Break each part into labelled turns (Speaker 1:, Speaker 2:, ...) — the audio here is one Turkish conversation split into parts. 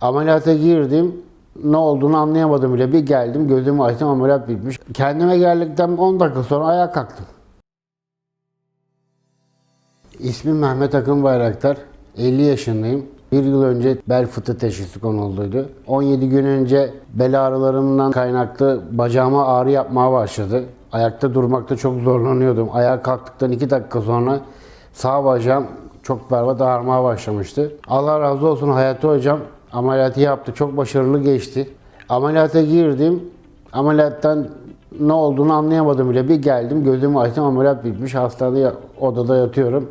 Speaker 1: Ameliyata girdim. Ne olduğunu anlayamadım bile. Bir geldim gözümü açtım ameliyat bitmiş. Kendime geldikten 10 dakika sonra ayağa kalktım. İsmim Mehmet Akın Bayraktar. 50 yaşındayım. Bir yıl önce bel fıtığı teşhisi konulduydu. 17 gün önce bel ağrılarımdan kaynaklı bacağıma ağrı yapmaya başladı. Ayakta durmakta çok zorlanıyordum. Ayağa kalktıktan 2 dakika sonra sağ bacağım çok berbat ağrımaya başlamıştı. Allah razı olsun Hayati Hocam ameliyatı yaptı. Çok başarılı geçti. Ameliyata girdim. Ameliyattan ne olduğunu anlayamadım bile. Bir geldim gözümü açtım ameliyat bitmiş. Hastanede odada yatıyorum.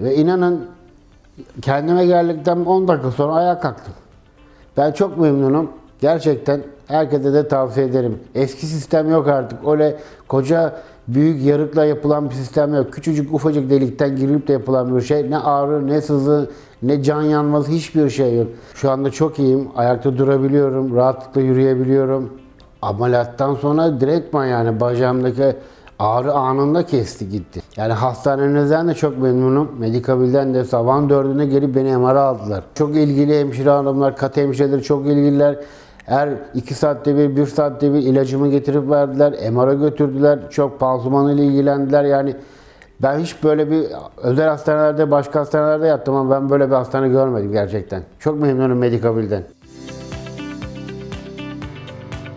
Speaker 1: Ve inanın kendime geldikten 10 dakika sonra ayağa kalktım. Ben çok memnunum. Gerçekten herkese de tavsiye ederim. Eski sistem yok artık. Öyle koca büyük yarıkla yapılan bir sistem yok. Küçücük ufacık delikten girilip de yapılan bir şey. Ne ağrı, ne sızı, ne can yanması hiçbir şey yok. Şu anda çok iyiyim. Ayakta durabiliyorum. Rahatlıkla yürüyebiliyorum. Ameliyattan sonra direktman yani bacağımdaki ağrı anında kesti gitti. Yani hastanemizden de çok memnunum. Medikabil'den de sabahın dördüne gelip beni MR aldılar. Çok ilgili hemşire hanımlar, kat hemşireleri çok ilgililer. Her iki saatte bir, bir saatte bir ilacımı getirip verdiler. MR'a götürdülar. Çok pansumanıyla ilgilendiler. Yani ben hiç böyle bir özel hastanelerde, başka hastanelerde yattım ama ben böyle bir hastane görmedim gerçekten. Çok memnunum Medikabil'den.